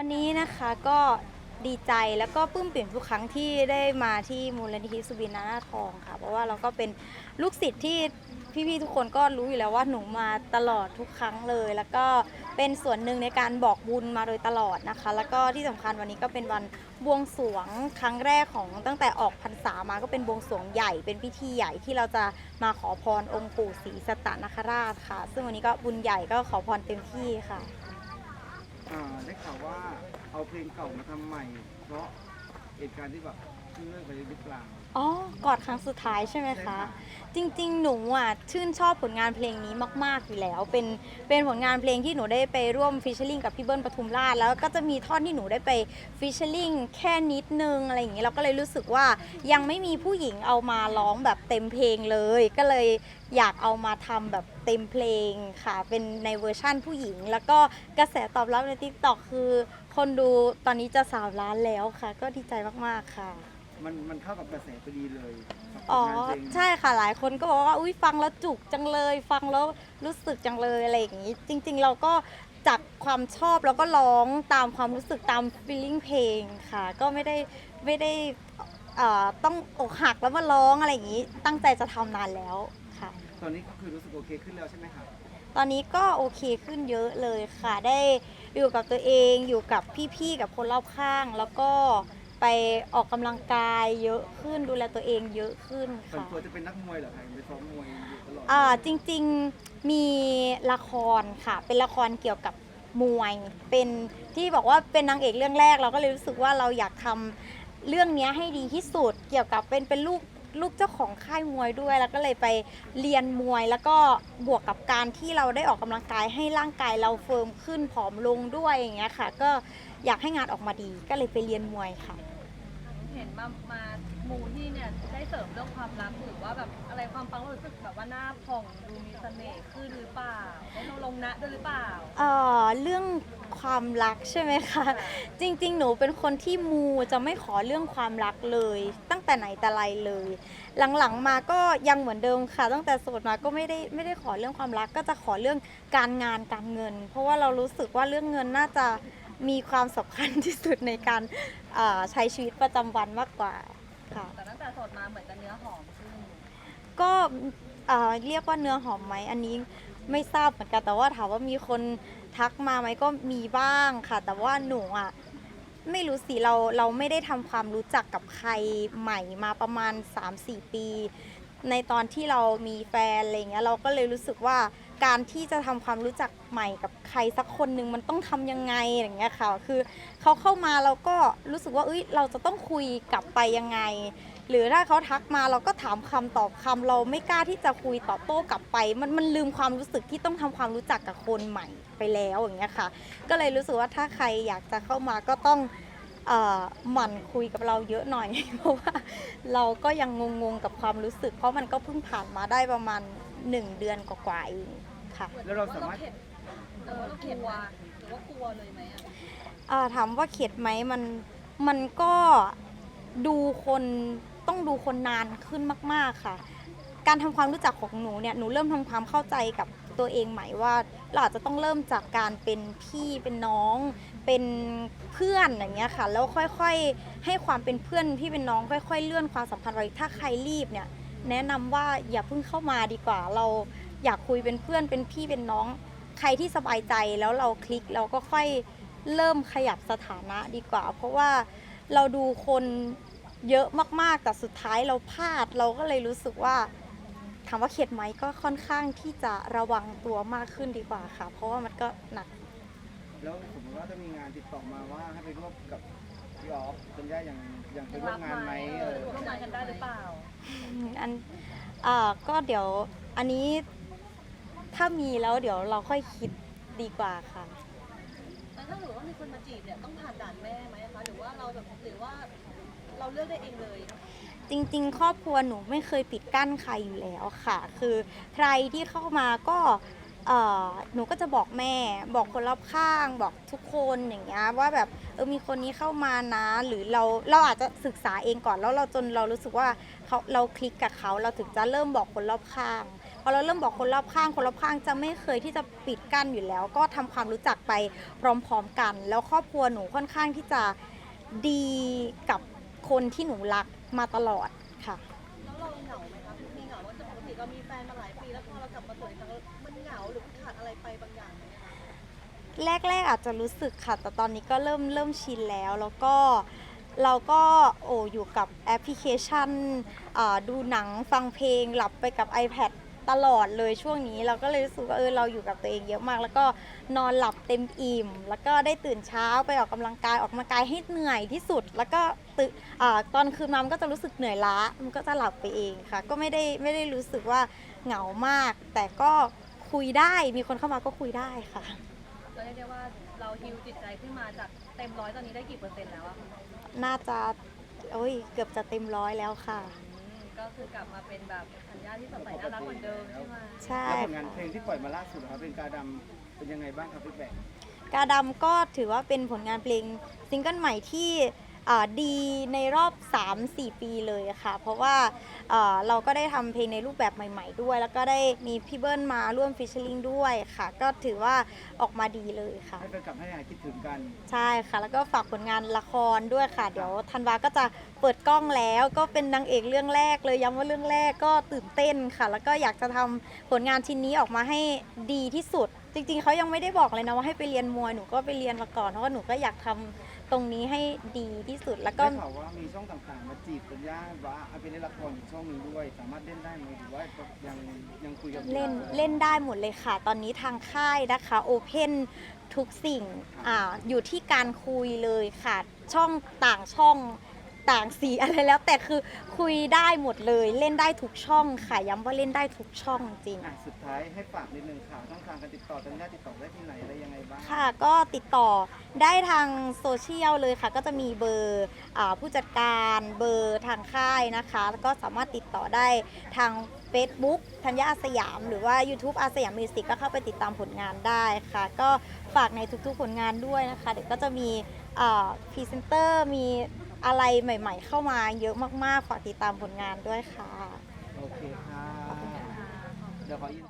วันนี้นะคะก็ดีใจแล้วก็ปลื้มปิ่มทุกครั้งที่ได้มาที่มูลนิธิสุบินนานาทองค่ะ เพราะว่าเราก็เป็นลูกศิษย์ที่พี่ๆทุกคนก็รู้อยู่แล้วว่าหนูมาตลอดทุกครั้งเลย แล้วก็เป็นส่วนหนึ่งในการบอกบุญมาโดยตลอดนะคะ แล้วก็ที่สำคัญวันนี้ก็เป็นวันบวงสรวงครั้งแรกของตั้งแต่ออกพรรษามาก็เป็นบวงสรวงใหญ่เป็นพิธีใหญ่ที่เราจะมาขอพรองค์ปู่ศรีสตตนคราชค่ะ ซึ่งวันนี้ก็บุญใหญ่ก็ขอพรเต็มที่ค่ะ อ่าได้ข่าวว่าเอาเพลงเก่ามาทำใหม่ เพราะเหตุการณ์ที่แบบเพิ่งเลิกไปหรือเปล่าอ๋อกอดครั้งสุดท้ายใช่ไหมคะค่ะจริงๆ หนูอะชื่นชอบผลงานเพลงนี้มาก ๆ อยู่แล้ว เป็นเป็นผลงานเพลงที่หนูได้ไปร่วมฟิชเชอร์ลิงกับพี่เบิ้ลปทุมราชแล้วก็จะมีท่อนที่หนูได้ไปฟิชเชอร์ลิงแค่นิดนึงอะไรอย่างนี้เราก็เลยรู้สึกว่ายังไม่มีผู้หญิงเอามาร้องแบบเต็มเพลงเลย ก็เลยอยากเอามาทำแบบเต็มเพลงค่ะ เป็นในเวอร์ชั่นผู้หญิง แล้วก็กระแสตอบรับใน t ิ k t o k คือ คนดูตอนนี้จะสามล้านแล้วค่ะ ก็ดีใจมากๆค่ะ มันมันเข้ากับกระแสพอดีเลยกับผลอ๋อ งานเพลงใช่ค่ะหลายคนก็บอกว่าอุ้ยฟังแล้วจุกจังเลย ฟังแล้วรู้สึกจังเลยอะไรอย่างนี้ จริง ๆ เราก็จากความชอบแล้วก็ร้องตามความรู้สึกตาม feeling เพลงค่ะ ก็ไม่ได้ไม่ได้เอ่อต้องอกหักแล้วมาร้องอะไรอย่างนี้ ตั้งใจจะทำนานแล้วค่ะ ตอนนี้ก็คือรู้สึกโอเคขึ้นแล้วใช่ไหมครับตอนนี้ก็โอเคขึ้นเยอะเลยค่ะ ได้อยู่กับตัวเองอยู่กับพี่ๆกับคนรอบข้าง แล้วก็ ไปออกกำลังกายเยอะขึ้นดูแลตัวเองเยอะขึ้นส่วนค่ะ ตัวจะเป็นนักมวยเหรอครับไปซ้อมมวยอยู่ตลอดอ่าจริงๆมีละครค่ะ เป็นละครเกี่ยวกับมวยเป็นที่บอกว่าเป็นนางเอกเรื่องแรกเราก็เลยรู้สึกว่าเราอยากทำเรื่องเนี้ยให้ดีที่สุด เกี่ยวกับเป็นเป็นลูกลูกเจ้าของค่ายมวยด้วย แล้วก็เลยไปเรียนมวย แล้วก็บวกกับการที่เราได้ออกกำลังกายให้ร่างกายเราเฟิร์มขึ้นผอมลงด้วยอย่างเงี้ยค่ะ ก็อยากให้งานออกมาดีก็เลยไปเรียนมวยค่ะ เห็นมามามูที่เนี่ยได้เสริมเรื่องความรักหรือว่าแบบอะไรความฟังรู้สึกแบบว่าหน้าผ่องดูมีเสน่ห์ขึ้นหรือเปล่าได้ลงลงนะด้วยหรือเปล่า เอ่อเรื่องความรักใช่ไหมคะ จริงๆ หนูเป็นคนที่มูจะไม่ขอเรื่องความรักเลย ตั้งแต่ไหนแต่ไรเลย หลังๆมาก็ยังเหมือนเดิมค่ะ ตั้งแต่โสดมาก็ไม่ได้ไม่ได้ขอเรื่องความรักก็จะขอเรื่องการงานการเงิน เพราะว่าเรารู้สึกว่าเรื่องเงินน่าจะ มีความสำคัญที่สุดในการเอ่อใช้ชีวิตประจำวันมากกว่าค่ะ แต่ตั้งแต่โสดมาเหมือนจะเนื้อหอมขึ้นก็เอ่อเรียกว่าเนื้อหอมไหมอันนี้ไม่ทราบเหมือนกันแต่ว่าถามว่ามีคนทักมาไหมก็มีบ้างค่ะ แต่ว่าหนูอะไม่รู้สิเราเราไม่ได้ทำความรู้จักกับใครใหม่มาประมาณ 3-4 ปี ในตอนที่เรามีแฟนอะไรเงี้ยเราก็เลยรู้สึกว่า การที่จะทำความรู้จักใหม่กับใครสักคนหนึ่งมันต้องทำยังไงอย่างเงี้ยค่ะคือเขาเข้ามาเราก็รู้สึกว่าเอ้ยเราจะต้องคุยกลับไปยังไง หรือถ้าเขาทักมาเราก็ถามคำตอบคำเราไม่กล้าที่จะคุยตอบโต้กลับไป มันมันลืมความรู้สึกที่ต้องทำความรู้จักกับคนใหม่ไปแล้วอย่างเงี้ยค่ะ ก็เลยรู้สึกว่าถ้าใครอยากจะเข้ามาก็ต้องหมั่นคุยกับเราเยอะหน่อย เพราะว่าเราก็ยังงงๆกับความรู้สึก เพราะมันก็เพิ่งผ่านมาได้ประมาณ 1เดือนกว่าๆเองค่ะแล้วเราสามารถเข็ดเออเราเข็ดวาหรือว่ากลัวเลยไหมอะอ่าถามว่าเข็ดไหมมันมันก็ดูคนต้องดูคนนานขึ้นมาก ๆค่ะ การทำความรู้จักของหนูเนี่ยหนูเริ่มทำความเข้าใจกับตัวเองใหม่ว่าเราอาจจะต้องเริ่มจากการเป็นพี่เป็นน้อง เป็นเพื่อนอย่างเงี้ยค่ะ แล้วค่อยๆให้ความเป็นเพื่อนพี่เป็นน้อง ค่อย ๆ เลื่อนความสัมพันธ์ไว้ถ้าใครรีบเนี่ย แนะนำว่าอย่าเพิ่งเข้ามาดีกว่า เราอยากคุยเป็นเพื่อนเป็นพี่เป็นน้อง ใครที่สบายใจแล้วเราคลิกเราก็ค่อยเริ่มขยับสถานะดีกว่า เพราะว่าเราดูคนเยอะมากๆแต่สุดท้ายเราพลาดเราก็เลยรู้สึกว่าถามว่าเข็ดไหมก็ค่อนข้างที่จะระวังตัวมากขึ้นดีกว่าค่ะ เพราะว่ามันก็หนัก แล้วสมมติว่าถ้ามีงานติดต่อมาว่าให้ไปร่วมกับพี่ออฟเป็นได้อย่างอย่างไปยังร่วรัมบงานไหไหมมเอเอออร่วมงานกันได้หรือเปล่า อืมอันอ่าก็เดี๋ยวอันนี้ถ้ามีแล้วเดี๋ยวเราค่อยคิดดีกว่าค่ะแต่ถ้าหรือว่ามีคนมาจีบเนี่ยต้องผ่านด่านแม่ไหมคะหรือว่าเราแบบหรือว่าเราเลือกได้เองเลย จริงๆ ครอบครัวหนูไม่เคยปิดกั้นใครอยู่แล้วค่ะ คือใครที่เข้ามาก็ เอ่อหนูก็จะบอกแม่ บอกคนรอบข้าง บอกทุกคนอย่างเงี้ยว่าแบบเออมีคนนี้เข้ามานะ หรือเราเราอาจจะศึกษาเองก่อนแล้วเราจนเรารู้สึกว่าเขาเราคลิกกับเขาเราถึงจะเริ่มบอกคนรอบข้างพอเราเริ่มบอกคนรอบข้างคนรอบข้างจะไม่เคยที่จะปิดกั้นอยู่แล้ว ก็ทำความรู้จักไปพร้อมๆกัน แล้วครอบครัวหนูค่อนข้างที่จะดีกับคนที่หนูรักมาตลอดค่ะแล้วเราเหงาไหมคะมีเหงาว่าจะปกติเรามีแฟนมาหลายปีแล้วพอเรากลับมาสวยครั้งมัน เหงาหรือขาดอะไรไปบางอย่างไหมคะแรกๆอาจจะรู้สึกค่ะ แต่ตอนนี้ก็เริ่มเริ่มชินแล้ว แล้วก็เราก็โอ้อยู่กับแอปพลิเคชันอ่าดูหนังฟังเพลง หลับไปกับ iPad ตลอดเลยช่วงนี้เราก็เลยรู้สึกว่าเออเราอยู่กับตัวเองเยอะมาก แล้วก็นอนหลับเต็มอิ่ม แล้วก็ได้ตื่นเช้าไปออกกำลังกายออกกำลังกายให้เหนื่อยที่สุด แล้วก็ตื่นอาตอนคืนมามันก็จะรู้สึกเหนื่อยล้ามันก็จะหลับไปเองค่ะ ก็ไม่ได้ไม่ได้รู้สึกว่าเหงามาก แต่ก็ คุยได้ มีคนเข้ามาก็คุยได้ค่ะ ก็เรียกได้ว่าเราฮิวจิตใจขึ้นมาจากเต็มร้อยตอนนี้ได้กี่เปอร์เซ็นต์แล้วอะคะน่าจะโอ้ยเกือบจะเต็มร้อยแล้วค่ะ อืมก็คือกลับมาเป็นแบบสัญญาที่สดใสน่ารักเหมือนเดิมใช่ไหมใช่แล้วผลงานค่ะ เพลงที่ปล่อยมาล่าสุดนะครับเป็นกาดำเป็นยังไงบ้างครับพี่แบงกาดำก็ถือว่าเป็นผลงานเพลงซิงเกิลใหม่ที่อ่า ดีในรอบ 3-4 ปีเลยค่ะ เพราะว่าอ่าเราก็ได้ทำเพลงในรูปแบบใหม่ ๆ ด้วย แล้วก็ได้มีพี่เบิ้ลมาร่วมฟิชเชอร์ลิงด้วยค่ะ ก็ถือว่าออกมาดีเลยค่ะ ให้แฟนกลับให้หายคิดถึงกัน ใช่ค่ะ แล้วก็ฝากผลงานละครด้วยค่ะ เดี๋ยวธันวาก็จะเปิดกล้องแล้วก็เป็นนางเอกเรื่องแรกเลยย้ำว่าเรื่องแรกก็ตื่นเต้นค่ะ แล้วก็อยากจะทำผลงานชิ้นนี้ออกมาให้ดีที่สุด จริงๆเขายังไม่ได้บอกเลยนะว่าให้ไปเรียนมวยหนูก็ไปเรียนมาก่อนเพราะว่าหนูก็อยากทำ ตรงนี้ให้ดีที่สุดแล้วก็ ได้ข่าวว่ามีช่องต่างๆ มาจีบกันย่าว่าเอาไปเล่นละครอีกช่องหนึงด้วย สามารถเล่นได้ไหมหรือว่ายังยังคุยกันอยู่เล่นเล่นได้หมดเลยค่ะ ตอนนี้ทางค่ายนะคะโอเพนทุกสิ่งอ่าอยู่ที่การคุยเลยค่ะ ช่องต่างช่อง ต่างสีอะไรแล้ว แต่คือคุยได้หมดเลย เล่นได้ทุกช่องค่ะย้ำว่าเล่นได้ทุกช่องจริง อะสุดท้ายให้ฝากนิดนึงค่ะช่องทางการติดต่อตอนนี้ติดต่อได้ที่ไหนอะไรยังไงบ้างค่ะก็ติดต่อได้ทางโซเชียลเลยค่ะ ก็จะมีเบอร์อาผู้จัดการเบอร์ทางค่ายนะคะ แล้วก็สามารถติดต่อได้ทาง Facebook ธัญญาอาสยาม หรือว่า YouTube อาสยามมิวสิกก็เข้าไปติดตามผลงานได้ค่ะ ก็ฝากในทุกๆผลงานด้วยนะคะ เดี๋ยวก็จะมีพรีเซนเตอร์มี อะไรใหม่ ๆ เข้ามาเยอะมากๆ ฝากติดตามผลงานด้วยค่ะ โอเคค่ะขอบคุณค่ะเดี๋ยวขอยิน